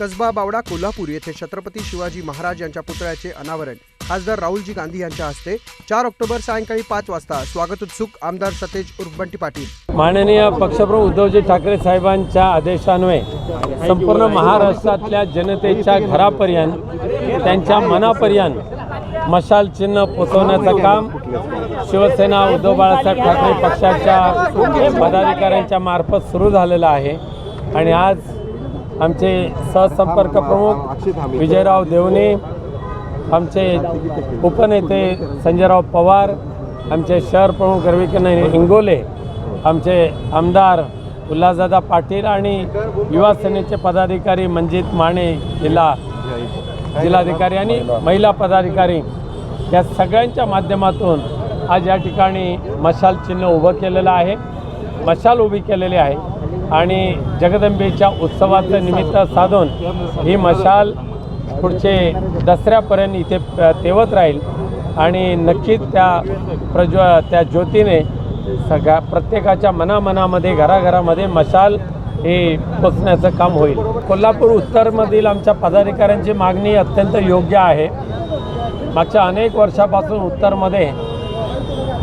कसबा बावडा कोल्हापूर येथे छत्रपती शिवाजी महाराज यांच्या पुतळ्याचे अनावरण. खासदार राहुलजी गांधी यांच्या हस्ते चार ऑक्टोबर सायंकाळी पाच वाजता स्वागत उत्सुक आमदार सतेज उर्बंटी पाटील. माननीय पक्षप्रमुख उद्धवजी ठाकरे साहेबांच्या आदेशान्वये संपूर्ण महाराष्ट्रातल्या जनतेच्या घरापर्यंत त्यांच्या मनापर्यंत मशाल चिन्ह पोचवण्याचं काम शिवसेना उद्धव बाळासाहेब ठाकरे पक्षाच्या पदाधिकाऱ्यांच्या मार्फत सुरू झालेलं आहे. आणि आज आमचे सहसंपर्क प्रमुख विजयराव देवणे आमचे उपनेते संजयराव पवार आमचे शहर प्रमुख रविकिरण इंगोले आमचे आमदार उल्हासदादा पाटील आणि युवा सेनेचे पदाधिकारी मंजित माने जिल्हा जिल्हाधिकारी आणि महिला पदाधिकारी या सगळ्यांच्या माध्यमातून आज या ठिकाणी मशाल चिन्ह उभं केलेलं आहे. मशाल उभी केलेली आहे. आणि जगदंबेच्या उत्सवाचं निमित्त साधून ही मशाल पुढचे दसऱ्यापर्यंत इथे तेवत राहील. आणि नक्कीच त्या प्रज्व त्या ज्योतीने सगळ्या प्रत्येकाच्या मनामनामध्ये घराघरामध्ये मशाल हे पोचण्याचं काम होईल. कोल्हापूर उत्तरमधील आमच्या पदाधिकाऱ्यांची मागणी अत्यंत योग्य आहे. मागच्या अनेक वर्षापासून उत्तरमध्ये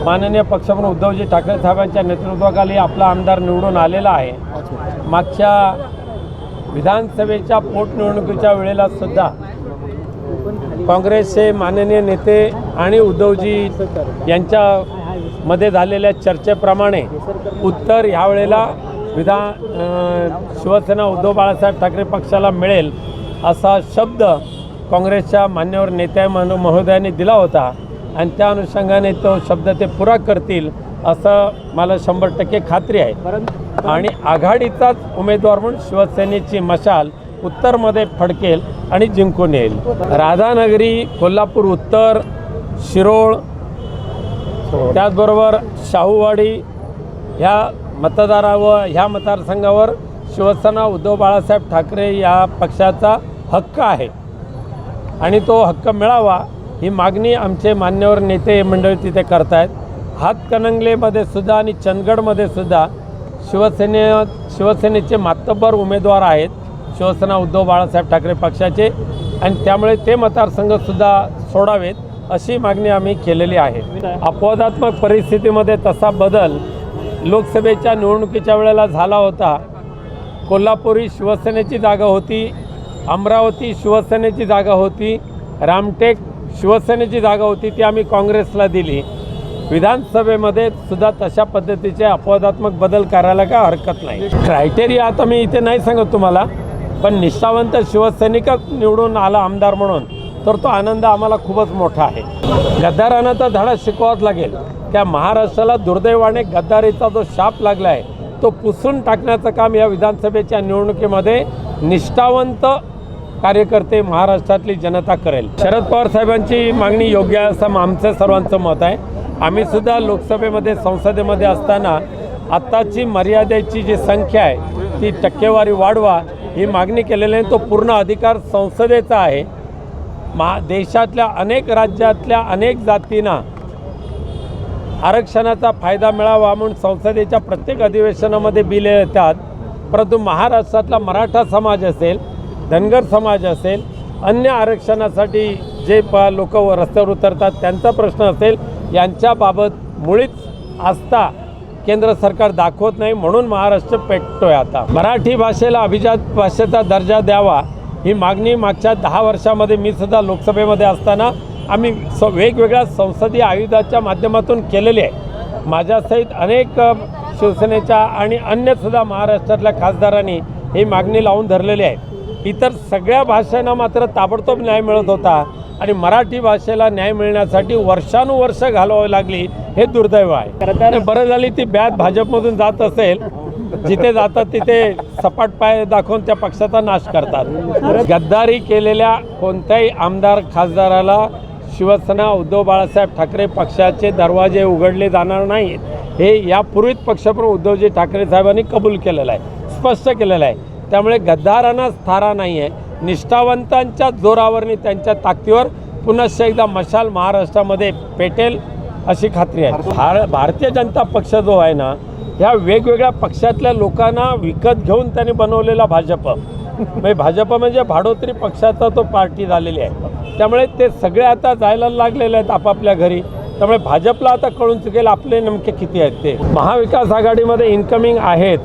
माननीय पक्षप्रमुख उद्धवजी ठाकरे साहेबांच्या नेतृत्वाखाली आपला आमदार निवडून आलेला आहे. मागच्या विधानसभेच्या पोटनिवडणुकीच्या वेळेला सुद्धा काँग्रेसचे माननीय नेते आणि उद्धवजी यांच्यामध्ये झालेल्या चर्चेप्रमाणे उत्तर ह्या वेळेला विधान शिवसेना उद्धव बाळासाहेब ठाकरे पक्षाला मिळेल असा शब्द काँग्रेसच्या मान्यवर नेत्या मनो महोदयांनी दिला होता. आणि त्या अनुषंगाने तो शब्द ते पुरा करतील असं मला शंभर टक्के खात्री आहे. आणि आघाडीचाच उमेदवार म्हणून शिवसेनेची मशाल उत्तरमध्ये फडकेल आणि जिंकून येईल. राधानगरी कोल्हापूर उत्तर शिरोळ त्याचबरोबर शाहूवाडी ह्या मतदारावर ह्या मतदारसंघावर शिवसेना उद्धव बाळासाहेब ठाकरे या पक्षाचा हक्क आहे. आणि तो हक्क मिळावा ही मागणी आमचे मान्यवर नेते मंडळी तिथे करत आहेत हातकणंगलेमध्ये सुद्धा आणि चंदगडमध्ये सुद्धा शिवसेने शिवसेनेचे मातब्बर उमेदवार आहेत. शिवसेना उद्धव बाळासाहेब ठाकरे पक्षाचे. आणि त्यामुळे ते मतदारसंघसुद्धा सोडावेत अशी मागणी आम्ही केलेली आहे. अपवादात्मक परिस्थितीमध्ये तसा बदल लोकसभेच्या निवडणुकीच्या वेळेला झाला होता. कोल्हापूर ही शिवसेनेची जागा होती अमरावती शिवसेनेची जागा होती रामटेक शिवसेनेची जागा होती ती आम्ही काँग्रेसला दिली. विधानसभेमध्ये सुद्धा तशा पद्धतीचे अपवादात्मक बदल करायला काय हरकत नाही. क्रायटेरिया आता मी इथे नाही सांगत तुम्हाला पण निष्ठावंत शिवसैनिकच निवडून आला आमदार म्हणून तर तो आनंद आम्हाला खूपच मोठा आहे. गद्दारांना तर धडा शिकवावाच लागेल. त्या महाराष्ट्राला दुर्दैवाने गद्दारीचा जो शाप लागला आहे तो पुसून टाकण्याचं काम या विधानसभेच्या निवडणुकीमध्ये निष्ठावंत कार्यकर्ते महाराष्ट्रातली जनता करेल. शरद पवार साहेबांची मागणी योग्य आहे असं आमचं सर्वांचं मत आहे. आम्ही सुद्धा लोकसभेमध्ये संसदेमध्ये असताना आत्ताची मर्यादेची जी संख्या आहे ती टक्केवारी वाढवा ही मागणी केलेली आहे. तो पूर्ण अधिकार संसदेचा आहे. मा देशातल्या अनेक राज्यातल्या अनेक जातींना आरक्षणाचा फायदा मिळावा म्हणून संसदेच्या प्रत्येक अधिवेशनामध्ये बिले येतात. परंतु महाराष्ट्रातला मराठा समाज असेल धनगर समाज असेल अन्य आरक्षणासाठी जे प लोक रस्त्यावर उतरतात त्यांचा प्रश्न असेल यांच्याबाबत मुळीच आस्था केंद्र सरकार दाखवत नाही म्हणून महाराष्ट्र पेटतोय आता. मराठी भाषेला अभिजात भाषेचा दर्जा द्यावा ही मागणी मागच्या दहा वर्षामध्ये मी सुद्धा लोकसभेमध्ये असताना आम्ही स वेगवेगळ्या संसदीय आयुधाच्या माध्यमातून केलेली आहे. माझ्यासहित अनेक शिवसेनेच्या आणि अन्यसुद्धा महाराष्ट्रातल्या खासदारांनी ही मागणी लावून धरलेली आहे. इतर सगळ्या भाषांना मात्र ताबडतोब न्याय मिळत होता आणि मराठी भाषेला न्याय मिळण्यासाठी वर्षानुवर्ष घालवावी लागली हे दुर्दैव आहे. बरं झाली ती बॅत भाजपमधून जात असेल जिथे जातात तिथे सपाट पाय दाखवून त्या पक्षाचा नाश करतात. गद्दारी केलेल्या कोणत्याही आमदार खासदाराला शिवसेना उद्धव बाळासाहेब ठाकरे पक्षाचे दरवाजे उघडले जाणार नाहीत. हे यापूर्वीच पक्षप्रमुख उद्धवजी ठाकरे साहेबांनी कबूल केलेलं आहे स्पष्ट केलेलं आहे. त्यामुळे गद्दारांना थारा नाही आहे निष्ठावंतांच्या जोरावरनी त्यांच्या ताकदीवर पुन्हा एकदा मशाल महाराष्ट्रामध्ये पेटेल अशी खात्री आहे. भार भारतीय जनता पक्ष जो आहे ना ह्या वेगवेगळ्या पक्षातल्या लोकांना विकत घेऊन त्यांनी बनवलेला भाजप. म्हणजे भाजप म्हणजे भाडोत्री पक्षाचा तो पार्टी झालेली आहे. त्यामुळे ते सगळे आता जायला लागलेले आहेत आपापल्या घरी. त्यामुळे भाजपला आता कळून चुकेल आपले नेमके किती आहेत ते. महाविकास आघाडीमध्ये इन्कमिंग आहेत.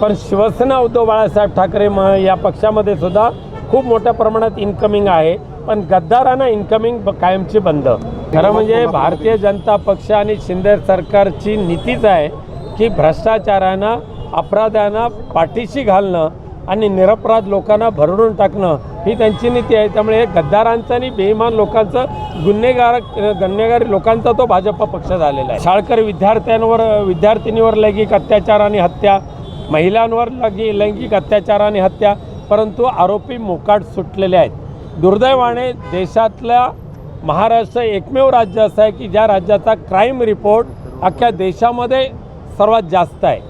पण शिवसेना उद्धव बाळासाहेब ठाकरे म या पक्षामध्ये सुद्धा खूप मोठ्या प्रमाणात इन्कमिंग आहे. पण गद्दारांना इन्कमिंग कायमची बंद. खरं म्हणजे भारतीय जनता पक्ष आणि शिंदे सरकारची नीतीच आहे की भ्रष्टाचारांना अपराध्यांना पाठीशी घालणं आणि निरपराध लोकांना भरडून टाकणं ही त्यांची नीती आहे. त्यामुळे गद्दारांचं आणि बेईमान लोकांचं गुन्हेगार गुन्हेगारी लोकांचा तो भाजप पक्ष झालेला आहे. शाळकरी विद्यार्थ्यांवर विद्यार्थिनीवर लैंगिक अत्याचार आणि हत्या महिलांवर लगी लैंगिक अत्याचार आणि हत्या परंतु आरोपी मोकाट सुटलेले आहेत. दुर्दैवाने देशातल्या महाराष्ट्र एकमेव राज्य असं आहे की ज्या राज्याचा क्राईम रिपोर्ट अख्ख्या देशामध्ये सर्वात जास्त आहे.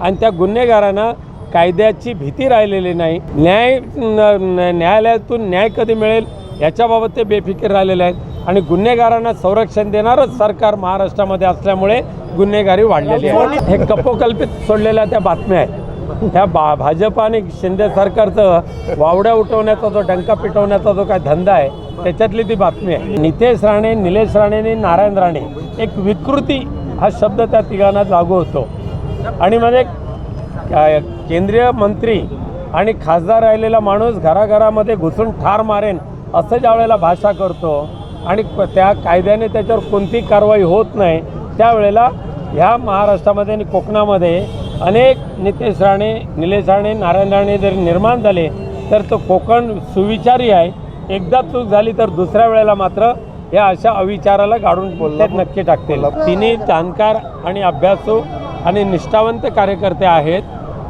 आणि त्या गुन्हेगारांना कायद्याची भीती राहिलेली नाही. न्याय न- न्यायालयातून न्याय कधी मिळेल याच्याबाबत ते बेफिकीर राहिलेले आहेत. आणि गुन्हेगारांना संरक्षण देणारच सरकार महाराष्ट्रामध्ये असल्यामुळे गुन्हेगारी वाढलेली आहे. हे कपोकल्पित सोडलेल्या त्या बातम्या आहेत. ह्या बा भाजप आणि शिंदे सरकारचं वावड्या उठवण्याचा जो डंका पिटवण्याचा जो काय धंदा आहे त्याच्यातली ती बातमी आहे. नितेश राणे निलेश राणे आणि नारायण राणे एक विकृती हा शब्द त्या तिघांना लागू होतो. आणि म्हणजे काय- केंद्रीय मंत्री आणि खासदार राहिलेला माणूस घराघरामध्ये घुसून ठार मारेन असं ज्या वेळेला भाषा करतो आणि त्या कायद्याने त्याच्यावर कोणती कारवाई होत नाही त्यावेळेला ह्या महाराष्ट्रामध्ये आणि कोकणामध्ये अनेक नितेश राणे निलेश राणे नारायण राणे जरी निर्माण झाले तर तो कोकण सुविचारी आहे. एकदा चूक झाली तर दुसऱ्या वेळेला मात्र या अशा अविचाराला गाडून त्यात नक्की टाकतील. तिन्ही जाणकार आणि अभ्यासू आणि निष्ठावंत कार्यकर्ते आहेत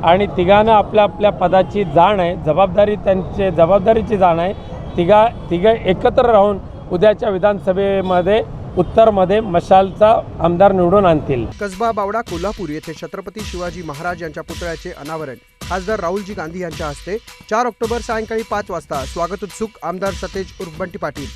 आणि तिघांना आपल्या आपल्या पदाची जाण आहे. जबाबदारी त्यांचे जबाबदारीची जाण आहे. तिघा तिघं एकत्र राहून उद्याच्या विधानसभेमध्ये उत्तरमध्ये मशालचा आमदार निवडून आणतील. कसबा बावडा कोल्हापूर येथे छत्रपती शिवाजी महाराज यांच्या पुतळ्याचे अनावरण. खासदार राहुलजी गांधी यांच्या हस्ते चार ऑक्टोबर सायंकाळी पाच वाजता स्वागत उत्सुक आमदार सतेज उर्फ बंटी पाटील.